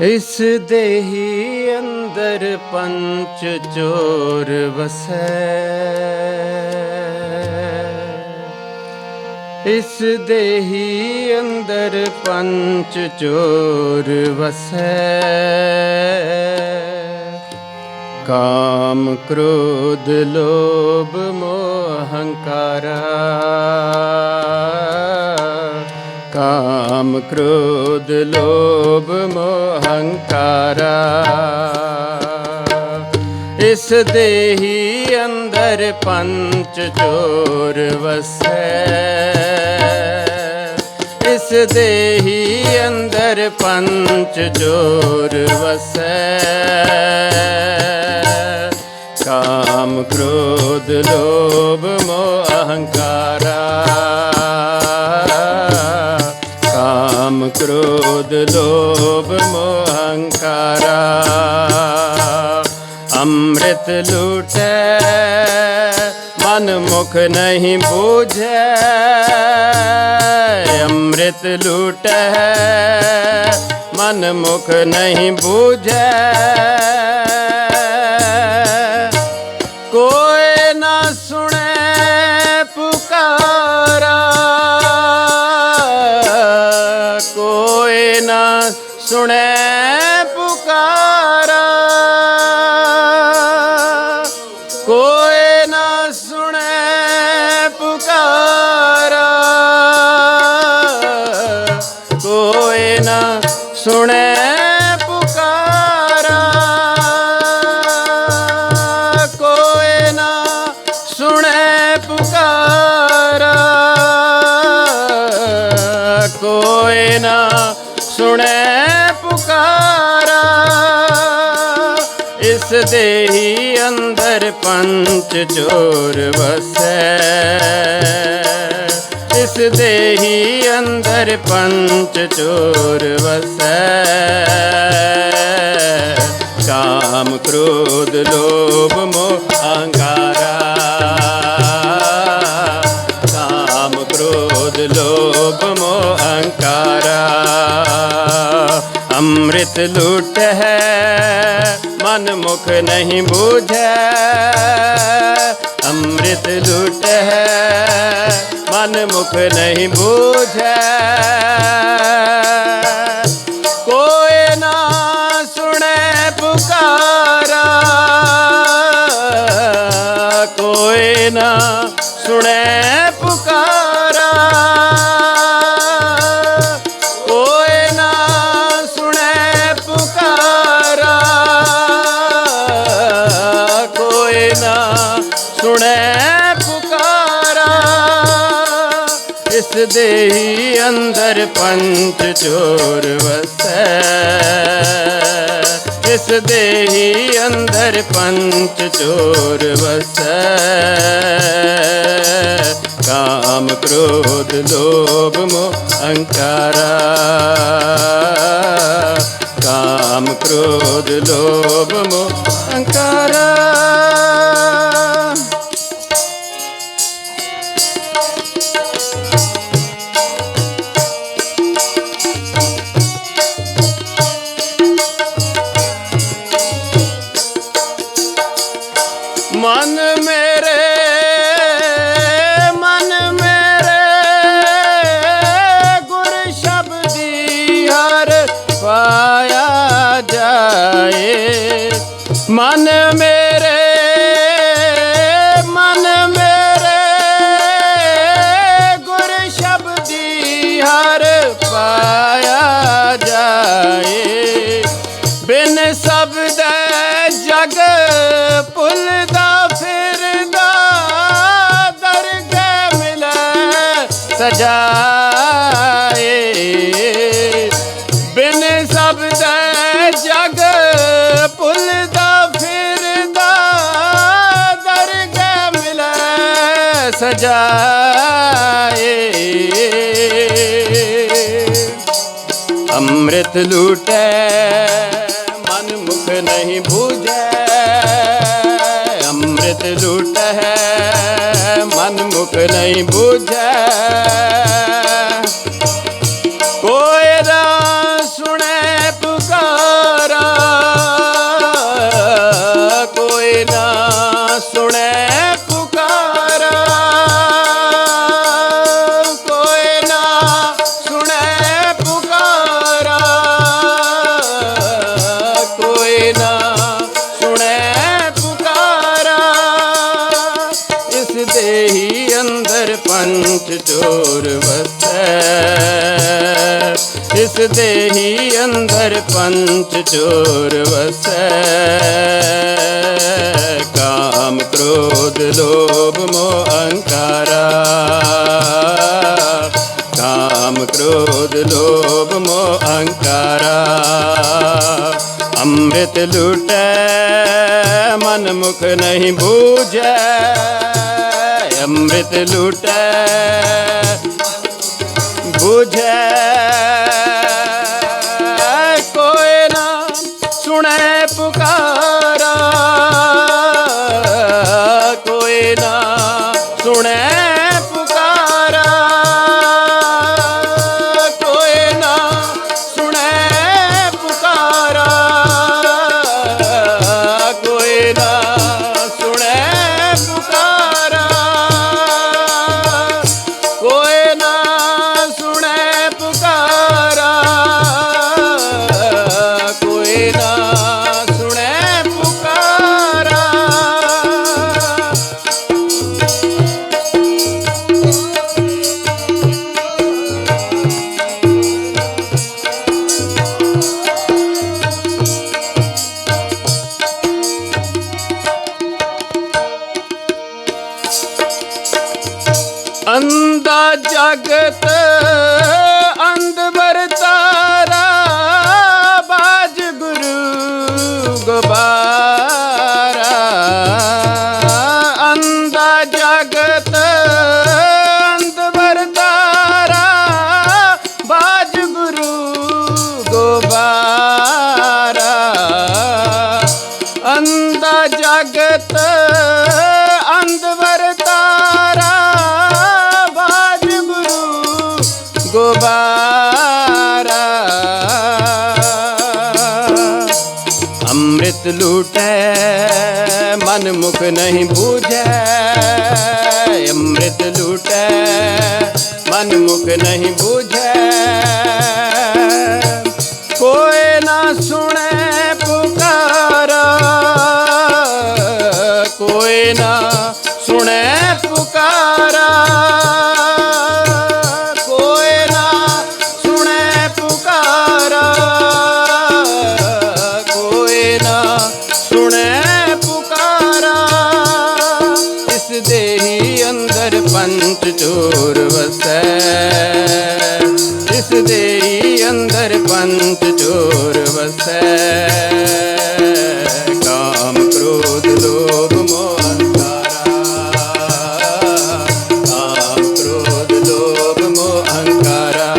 ਇਸ ਦੇਹੀ ਅੰਦਰ ਪੰਚ ਚੋਰ ਵਸੈ। ਇਸ ਦੇਹੀ ਅੰਦਰ ਪੰਚ ਚੋਰ ਵਸੈ। ਕਾਮ ਕ੍ਰੋਧ ਲੋਭ ਮੋਹ ਹੰਕਾਰਾ। ਕਾਮ ਕ੍ਰੋਧ ਲੋਭ ਮੋਹ ਇਸ ਦੇਹੀ ਅੰਦਰ ਪੰਚ ਚੋਰ ਵਸੈ। ਇਸ ਦੇਹੀ ਅੰਦਰ ਪੰਚ ਚੋਰ ਵਸੈ। ਕਾਮ ਕ੍ਰੋਧ ਲੋਭ ਮੋਹ ਅਹੰਕਾਰਾ। ਕਾਮ ਕ੍ਰੋਧ ਲੋਭ ਮੋਹ ਅਹੰਕਾਰਾ ਅੰਮ੍ਰਿਤ ਲੂਟੈ, ਮਨ ਮੁਖ ਨਹੀਂ ਬੂਝੈ, ਅੰਮ੍ਰਿਤ ਲੂਟੈ, ਮਨ ਮੁਖ ਨਹੀਂ ਬੂਝੈ। ਸੁਣੇ ਦੇਹੀ ਅੰਦਰ ਪੰਚ ਚੋਰ ਵਸੈ। ਇਸ ਦੇਹੀ ਅੰਦਰ ਪੰਚ ਚੋਰ ਵਸੈ। ਕਾਮ ਕ੍ਰੋਧ ਲੋਭ ਅੰਮ੍ਰਿਤ ਲੁੱਟ ਹੈ ਮਨ ਮੁਖ ਨਹੀਂ ਬੂਝੈ ਅੰਮ੍ਰਿਤ ਲੁੱਟ ਹੈ ਮਨ ਮੁਖ ਨਹੀਂ ਬੂਝੈ ਦੇਹੀ ਅੰਦਰ ਪੰਚ ਚੋਰ ਵਸੈ। ਇਸ ਦੇਹੀ ਅੰਦਰ ਪੰਚ ਚੋਰ ਵਸੈ। ਕਾਮ ਕ੍ਰੋਧ ਲੋਭ ਮੋਹ ਅਹੰਕਾਰਾ। ਕਾਮ ਕ੍ਰੋਧ ਲੋਭ ਮੋਹ ਅਹੰਕਾਰਾ। ਜਾਏ। ਬਿਨ ਸ਼ਬਦ ਜਗ ਭੁੱਲਦਾ, ਫਿਰਦਾ, ਦਰਗਹਿ ਮਿਲੈ, ਸਜਾਏ। ਬਿਨ ਸ਼ਬਦ ਜਗ ਭੁੱਲਦਾ, ਫਿਰਦਾ, ਦਰਗਹਿ ਮਿਲੈ, ਸਜਾਏ। ਅੰਮ੍ਰਿਤ ਲੂਟੈ। ਇਸ ਦੇਹੀ ਅੰਦਰ ਪੰਚ ਚੋਰ ਵਸੈ। ਕਾਮ ਕ੍ਰੋਧ ਲੋਭ ਮੋਹ ਅਹੰਕਾਰਾ। ਕਾਮ ਕ੍ਰੋਧ ਲੋਭ ਮੋਹ ਅਹੰਕਾਰਾ। ਅੰਮ੍ਰਿਤ ਲੁਟੈ ਮਨ ਮੁਖ ਨਹੀਂ ਬੂਝੈ। ਅੰਮ੍ਰਿਤ ਲੁਟੈ, ਬੁਝੈ। morning. ਗੋਬਾਰਾ ਅੰਮ੍ਰਿਤ ਲੂਟੈ ਮਨ ਮੁਖ ਨਹੀਂ ਬੂਝੈ ਅੰਮ੍ਰਿਤ ਲੂਟੈ ਮਨ ਮੁਖ ਨਹੀਂ ਬੂਝੈ ਕੋਈ ਨਾ ਸੁਣੈ ਦੇਹੀ ਅੰਦਰ ਪੰਚ ਚੋਰ ਵਸੈ। ਇਸ ਦੇਹੀ ਅੰਦਰ ਪੰਚ ਚੋਰ ਵਸੈ। ਕਾਮ ਕ੍ਰੋਧ ਲੋਭ ਮੋਹ ਅਹੰਕਾਰਾ ਕਾਮ ਕ੍ਰੋਧ ਲੋਭ ਮੋਹ ਅਹੰਕਾਰਾ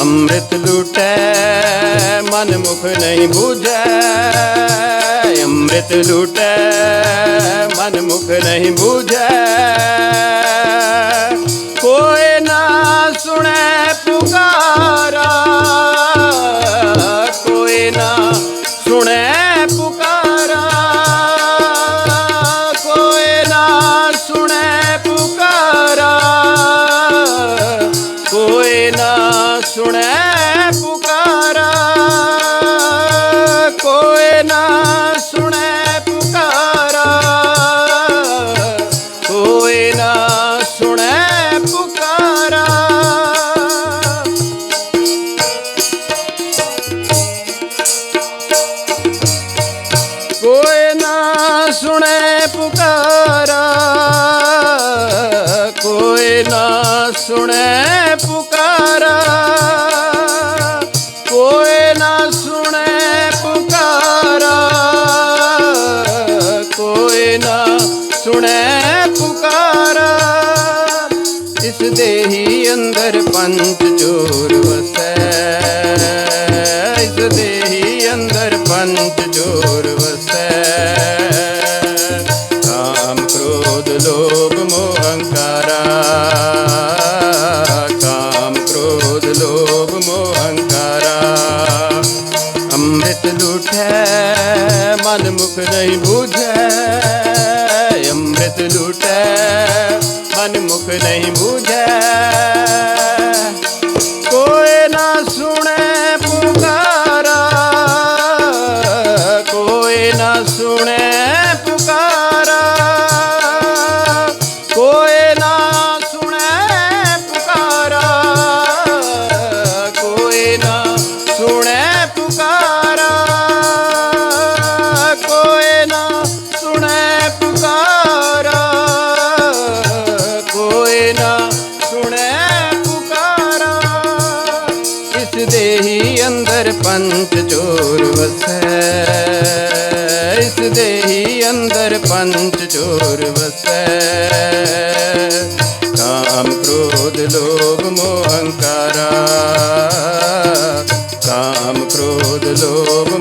ਅੰਮ੍ਰਿਤ ਲੁਟੈ ਮਨ ਮੁਖ ਨਹੀਂ ਬੁਝੈ। ਅੰਮ੍ਰਿਤ ਲੁਟੈ ਮਨ ਮੁਖ ਨਹੀਂ ਬੂਝੈ। ਕ੍ਰੋਧ ਲੋਭ ਮੋਹ ਅਹੰਕਾਰਾ ਕਾਮ ਕ੍ਰੋਧ ਲੋਭ ਮੋਹ ਅਹੰਕਾਰਾ ਅੰਮ੍ਰਿਤ ਲੁਟੈ ਮਨ ਮੁਖ ਨਹੀਂ ਬੂਝੈ, ਅੰਮ੍ਰਿਤ ਲੁਟੈ ਪੰਚ ਚੋਰ ਵਸੈ। ਕਾਮ ਕ੍ਰੋਧ ਲੋਭ ਮੋਹ ਹੰਕਾਰਾ। ਕਾਮ ਕ੍ਰੋਧ ਲੋਭ